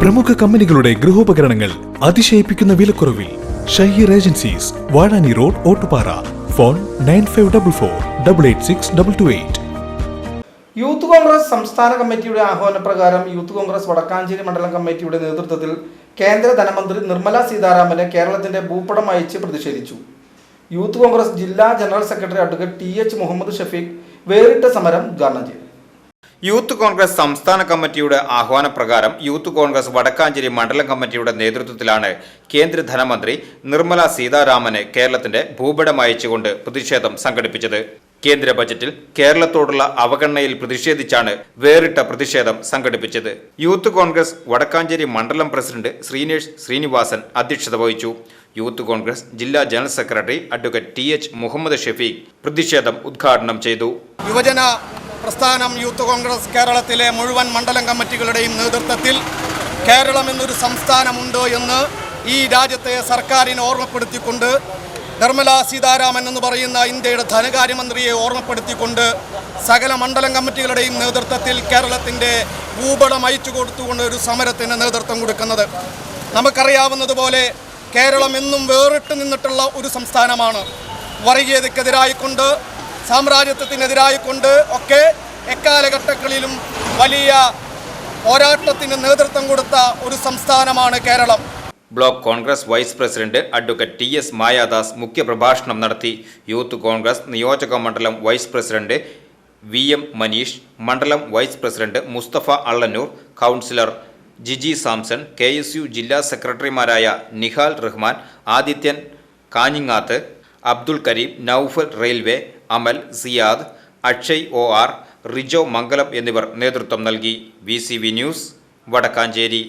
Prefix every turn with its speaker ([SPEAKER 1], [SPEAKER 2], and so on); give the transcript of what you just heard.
[SPEAKER 1] പ്രമുഖ കമ്പനികളുടെ ഗൃഹോപകരണങ്ങൾ അതിശയിപ്പിക്കുന്ന വിലക്കുറവിൽ Shaheer agencies Vazhani road Ottupara. Phone nine five double four double eight six double two eight.
[SPEAKER 2] Youth Congress സംസ്ഥാന കമ്മിറ്റിയുടെ ആഹ്വാനപ്രകാരം യൂത്ത് കോൺഗ്രസ് വടക്കാഞ്ചേരി മണ്ഡലം കമ്മിറ്റിയുടെ നേതൃത്വത്തിൽ കേന്ദ്ര ധനമന്ത്രി നിർമ്മല സീതാരാമനെ കേരളത്തിന്റെ ഭൂപടം അയച്ച് പ്രതിഷേധിച്ചു. യൂത്ത് കോൺഗ്രസ് ജില്ലാ general secretary advocate T H Muhammad Shafeeq വേറിട്ട സമരം ഉദ്ഘാടനം ചെയ്തു.
[SPEAKER 3] യൂത്ത് കോൺഗ്രസ് സംസ്ഥാന കമ്മിറ്റിയുടെ ആഹ്വാനപ്രകാരം യൂത്ത് കോൺഗ്രസ് വടക്കാഞ്ചേരി മണ്ഡലം കമ്മിറ്റിയുടെ നേതൃത്വത്തിലാണ് കേന്ദ്ര ധനമന്ത്രി നിർമ്മല സീതാരാമന് കേരളത്തിന്റെ ഭൂപടം അയച്ചുകൊണ്ട് പ്രതിഷേധം സംഘടിപ്പിച്ചത്. കേന്ദ്ര ബജറ്റിൽ കേരളത്തോടുള്ള അവഗണനയിൽ പ്രതിഷേധിച്ചാണ് വേറിട്ട പ്രതിഷേധം സംഘടിപ്പിച്ചത്. യൂത്ത് കോൺഗ്രസ് വടക്കാഞ്ചേരി മണ്ഡലം പ്രസിഡന്റ് ശ്രീനേഷ് ശ്രീനിവാസൻ അധ്യക്ഷത വഹിച്ചു. യൂത്ത് കോൺഗ്രസ് ജില്ലാ general secretary advocate T H Muhammad Shafeeq പ്രതിഷേധം ഉദ്ഘാടനം ചെയ്തു.
[SPEAKER 4] യുവജന പ്രസ്ഥാനം യൂത്ത് കോൺഗ്രസ് കേരളത്തിലെ മുഴുവൻ മണ്ഡലം കമ്മിറ്റികളുടെയും നേതൃത്വത്തിൽ കേരളം എന്നൊരു സംസ്ഥാനമുണ്ടോ എന്ന് ഈ രാജ്യത്തെ സർക്കാരിനെ ഓർമ്മപ്പെടുത്തിക്കൊണ്ട് നിർമ്മല സീതാരാമൻ എന്ന് പറയുന്ന ഇന്ത്യയുടെ ധനകാര്യമന്ത്രിയെ ഓർമ്മപ്പെടുത്തിക്കൊണ്ട് സകല മണ്ഡലം കമ്മിറ്റികളുടെയും നേതൃത്വത്തിൽ കേരളത്തിന്റെ ഭൂപടം അയച്ചു കൊടുത്തുകൊണ്ട് ഒരു സമരത്തിന് നേതൃത്വം കൊടുക്കുന്നത്. നമുക്കറിയാവുന്നതുപോലെ കേരളം എന്നും വേറിട്ട് നിന്നിട്ടുള്ള ഒരു സംസ്ഥാനമാണ്. വർഗീയതയ്ക്കെതിരായിക്കൊണ്ട് സാമ്രാജ്യത്വത്തിനെതിരായിക്കൊണ്ട് ഒക്കെ എക്കാലഘട്ടങ്ങളിലും വലിയ പോരാട്ടത്തിന് നേതൃത്വം കൊടുത്ത ഒരു സംസ്ഥാനമാണ് Kerala.
[SPEAKER 3] Block Congress vice president advocate T S Mayadas മുഖ്യപ്രഭാഷണം നടത്തി. യൂത്ത് കോൺഗ്രസ് നിയോജക മണ്ഡലം vice president V M Maneesh മണ്ഡലം vice president Musthafa Allannur councillor Jiji Samson K S U ജില്ലാ സെക്രട്ടറിമാരായ Nihal Rahman Adithyan Kanjingath Abdul Kareem Noufal railway Amal Siyad Akshay O R Rijo Mangalam എന്നിവർ നേതൃത്വം നൽകി. V news Vadakkanchery.